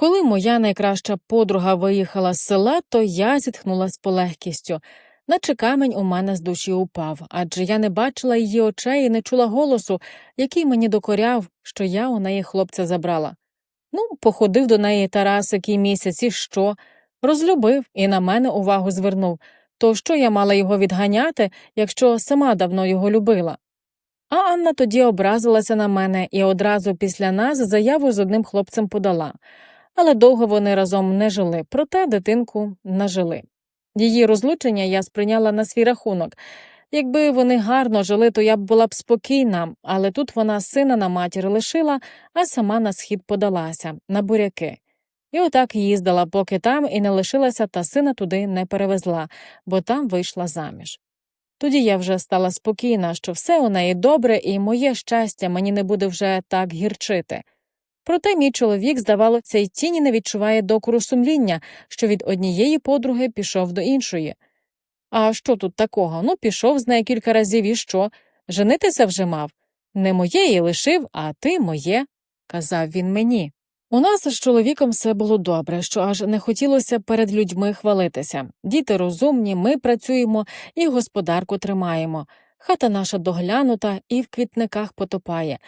Коли моя найкраща подруга виїхала з села, то я зітхнула з полегкістю, наче камінь у мене з душі упав, адже я не бачила її очей і не чула голосу, який мені докоряв, що я у неї хлопця забрала. Ну, походив до неї Тарас який місяць, і що? Розлюбив і на мене увагу звернув. То що я мала його відганяти, якщо сама давно його любила? А Анна тоді образилася на мене і одразу після нас заяву з одним хлопцем подала. Але довго вони разом не жили, проте дитинку нажили. Її розлучення я сприйняла на свій рахунок. Якби вони гарно жили, то я б була б спокійна, але тут вона сина на матір лишила, а сама на схід подалася, на буряки. І отак їздила, поки там і не лишилася, та сина туди не перевезла, бо там вийшла заміж. Тоді я вже стала спокійна, що все у неї добре, і моє щастя мені не буде вже так гірчити. Проте мій чоловік, здавалося, й тіні не відчуває докору сумління, що від однієї подруги пішов до іншої. А що тут такого? Ну, пішов з нею кілька разів і що? Женитися вже мав? Не моєї лишив, а ти моє, казав він мені. У нас з чоловіком все було добре, що аж не хотілося перед людьми хвалитися. Діти розумні, ми працюємо і господарку тримаємо. Хата наша доглянута і в квітниках потопає.